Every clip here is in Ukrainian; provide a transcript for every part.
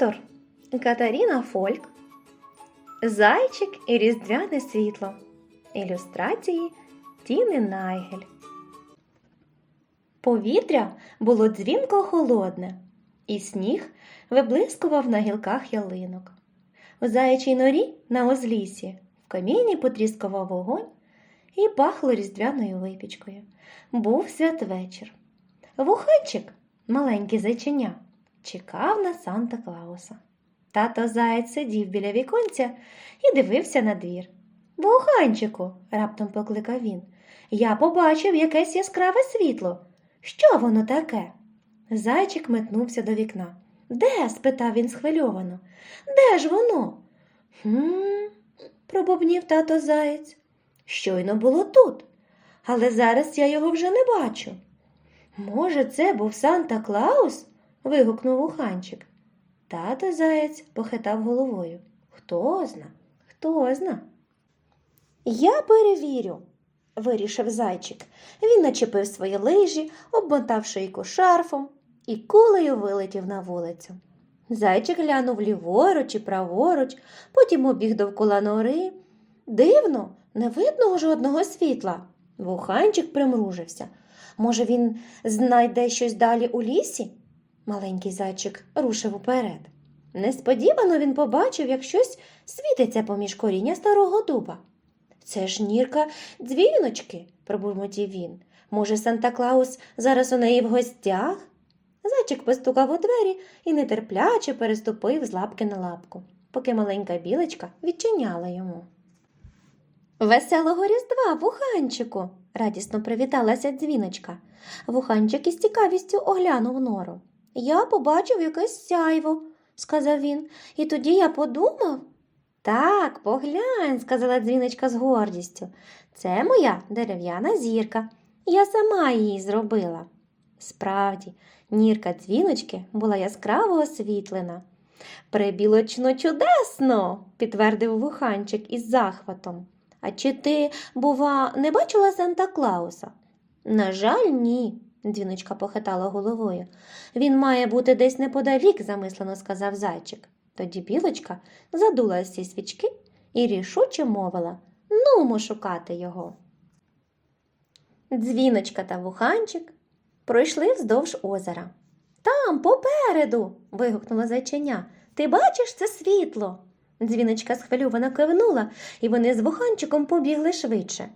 Автор Катаріна Фольк. Зайчик і різдвяне світло. Ілюстрації Тіни Найгель. Повітря було дзвінко холодне, і сніг виблискував на гілках ялинок. У заячій норі на озлісі в каміні потріскував вогонь і пахло різдвяною випічкою. Був святвечір. Вуханчик, маленький зайчиня, чекав на Санта Клауса. Тато заєць сидів біля віконця і дивився на двір. Вуханчику, раптом покликав він, я побачив якесь яскраве світло. Що воно таке? Зайчик метнувся до вікна. Де? спитав він схвильовано. Де ж воно? Хм, пробубнів тато заєць. Щойно було тут, але зараз я його вже не бачу. Може, це був Санта Клаус? Вигукнув уханчик. Тато заєць похитав головою. Хто зна, хто зна. Я перевірю, вирішив зайчик. Він начепив свої лижі, обмотав шийку шарфом і кулею вилетів на вулицю. Зайчик глянув ліворуч і праворуч, потім обіг довкола нори. Дивно, не видно жодного світла. Вуханчик примружився. Може, він знайде щось далі у лісі? Маленький зайчик рушив уперед. Несподівано він побачив, як щось світиться поміж коріння старого дуба. Це ж нірка дзвіночки, пробурмотів він. Може, Санта Клаус зараз у неї в гостях? Зайчик постукав у двері і нетерпляче переступив з лапки на лапку, поки маленька білочка відчиняла йому. Веселого різдва, вуханчику, радісно привіталася дзвіночка. Вуханчик із цікавістю оглянув нору. Я побачив якесь сяйво, сказав він, і тоді я подумав. Так, поглянь, сказала дзвіночка з гордістю. Це моя дерев'яна зірка. Я сама її зробила. Справді, нірка дзвіночки була яскраво освітлена. Прибілочно чудесно, підтвердив вуханчик із захватом. А чи ти, бува, не бачила Санта Клауса? На жаль, ні, дзвіночка похитала головою. Він має бути десь неподалік, замислено сказав зайчик. Тоді білочка задула всі свічки і рішуче мовила Нумо шукати його. Дзвіночка та вуханчик пройшли вздовж озера. Там, попереду. вигукнула зайченя. Ти бачиш це світло? Дзвіночка схвильовано кивнула, і вони з вуханчиком побігли швидше.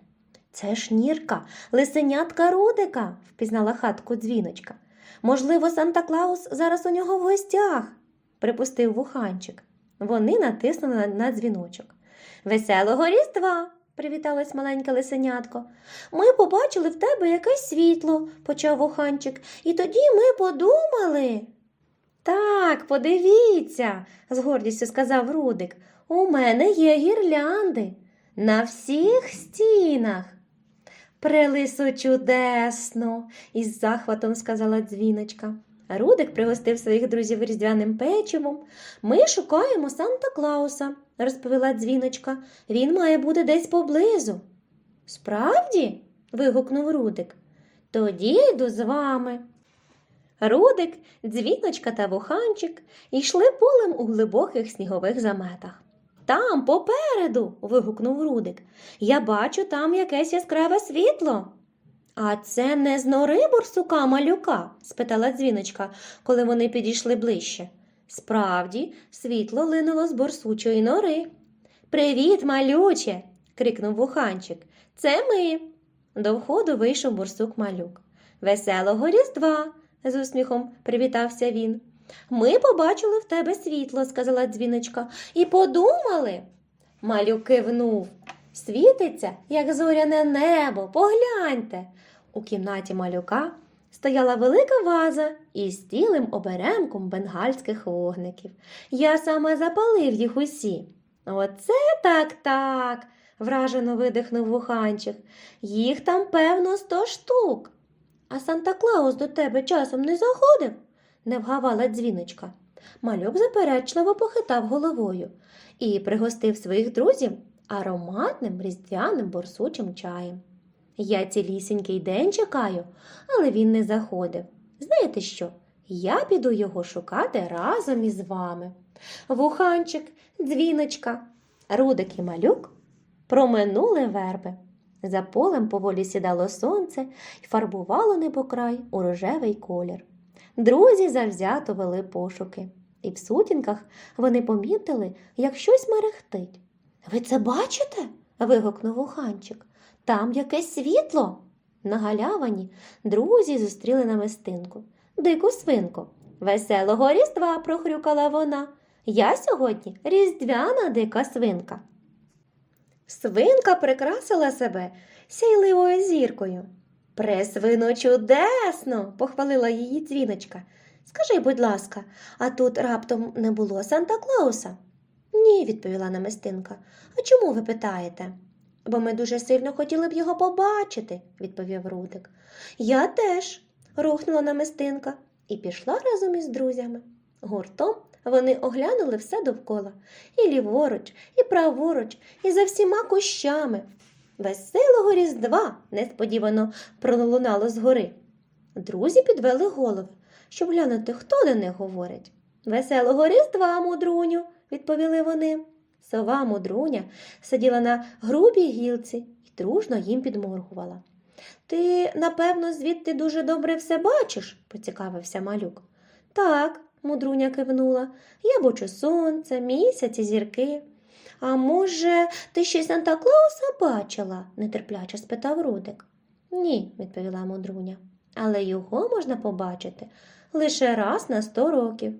Це ж нірка, лисенятка Рудика, впізнала хатку дзвіночка. Можливо, Санта Клаус зараз у нього в гостях, припустив вуханчик. Вони натиснули на, дзвіночок. Веселого різдва! привіталась маленьке лисенятко. Ми побачили в тебе якесь світло, почав вуханчик, і тоді ми подумали. Так, подивіться, з гордістю сказав Рудик. У мене є гірлянди на всіх стінах. Прелисо чудесно, із захватом сказала дзвіночка. Рудик пригостив своїх друзів різдвяним печивом. Ми шукаємо Санта Клауса, розповіла дзвіночка. Він має бути десь поблизу. Справді? вигукнув Рудик. Тоді йду з вами. Рудик, дзвіночка та вуханчик йшли полем у глибоких снігових заметах. Там, попереду. вигукнув Рудик. Я бачу там якесь яскраве світло. А це не з нори борсука малюка? спитала дзвіночка, коли вони підійшли ближче. Справді, світло линуло з борсучої нори. Привіт, малюче. крикнув вуханчик. Це ми. До входу вийшов борсук малюк. Веселого різдва, з усміхом привітався він. Ми побачили в тебе світло, сказала дзвіночка, і подумали. Малюк кивнув. Світиться, як зоряне небо, погляньте. У кімнаті малюка стояла велика ваза із цілим оберемком бенгальських вогників. Я саме запалив їх усі. Оце так так, вражено видихнув вуханчик. Їх там, певно, сто штук. А Санта Клаус до тебе часом не заходив? Не вгавала дзвіночка. Малюк заперечливо похитав головою і пригостив своїх друзів ароматним різдвяним борсучим чаєм. Я цілісінький день чекаю, але він не заходив. Знаєте що? Я піду його шукати разом із вами. Вуханчик, дзвіночка, Рудик і малюк проминули верби. За полем поволі сідало сонце і фарбувало небокрай у рожевий колір. Друзі завзято вели пошуки, і в сутінках вони помітили, як щось мерехтить. Ви це бачите? вигукнув Уханчик. Там якесь світло. На галявині друзі зустріли намистинку, дику свинку. Веселого різдва прохрюкала вона. Я сьогодні різдвяна дика свинка. Свинка прикрасила себе сяйливою зіркою. Пресвино чудесно, похвалила її дзвіночка. Скажи, будь ласка, а тут раптом не було Санта Клауса? Ні, відповіла намистинка. А чому ви питаєте? Бо ми дуже сильно хотіли б його побачити, відповів Рудик. Я теж, рухнула намистинка і пішла разом із друзями. Гуртом вони оглянули все довкола і ліворуч, і праворуч, і за всіма кущами. Веселого Різдва несподівано пролунало згори. Друзі підвели голови, щоб глянути, хто до них говорить. Веселого Різдва, мудруню, відповіли вони. Сова мудруня сиділа на грубій гілці і дружно їм підморгувала. Ти, напевно, звідти дуже добре все бачиш, поцікавився малюк. Так, мудруня кивнула. Я бачу сонце, місяць і зірки. А може, ти ще Санта Клауса бачила? нетерпляче спитав Рудик. Ні, відповіла мудруня, але його можна побачити лише раз на сто років.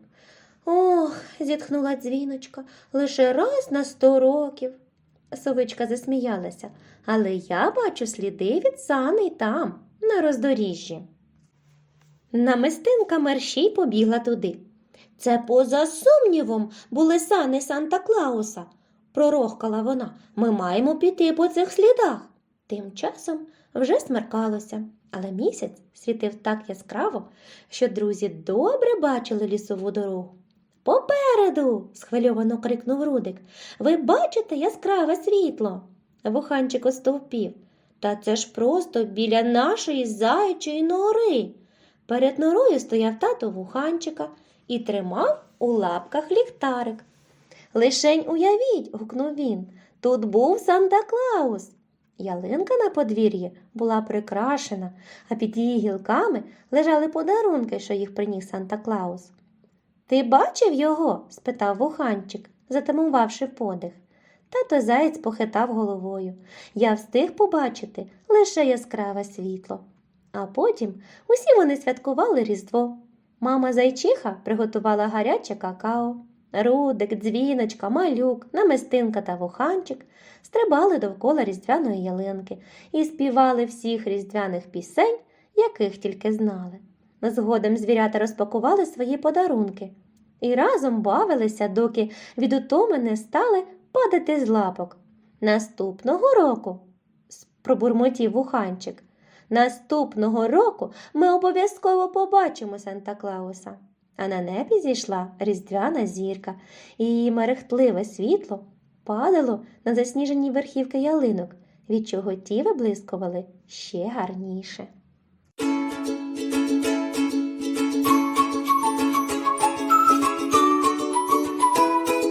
Ох, зітхнула дзвіночка, лише раз на сто років. Совичка засміялася, але я бачу сліди від саней там, на роздоріжжі. Намистинка мерщій побігла туди. Це, поза сумнівом, були сани Санта Клауса, пророхкала вона. Ми маємо піти по цих слідах. Тим часом вже смеркалося, але місяць світив так яскраво, що друзі добре бачили лісову дорогу. Попереду. схвильовано крикнув Рудик. Ви бачите яскраве світло. Вуханчик остовпів. Та це ж просто біля нашої заячої нори. Перед норою стояв тато вуханчика і тримав у лапках ліхтарик. Лишень уявіть, гукнув він, тут був Санта Клаус. Ялинка на подвір'ї була прикрашена, а під її гілками лежали подарунки, що їх приніс Санта Клаус. Ти бачив його? спитав вуханчик, затамувавши подих. Тато заєць похитав головою. Я встиг побачити лише яскраве світло. А потім усі вони святкували Різдво. Мама зайчиха приготувала гаряче какао. Рудик, дзвіночка, малюк, намистинка та вуханчик стрибали довкола різдвяної ялинки і співали всіх різдвяних пісень, яких тільки знали. Згодом звірята розпакували свої подарунки і разом бавилися, доки від утоми не стали падати з лапок. Наступного року, пробурмотів вуханчик, наступного року ми обов'язково побачимо Санта Клауса. А на небі зійшла різдвяна зірка, і її мерехтливе світло падало на засніжені верхівки ялинок, від чого ті виблискували ще гарніше.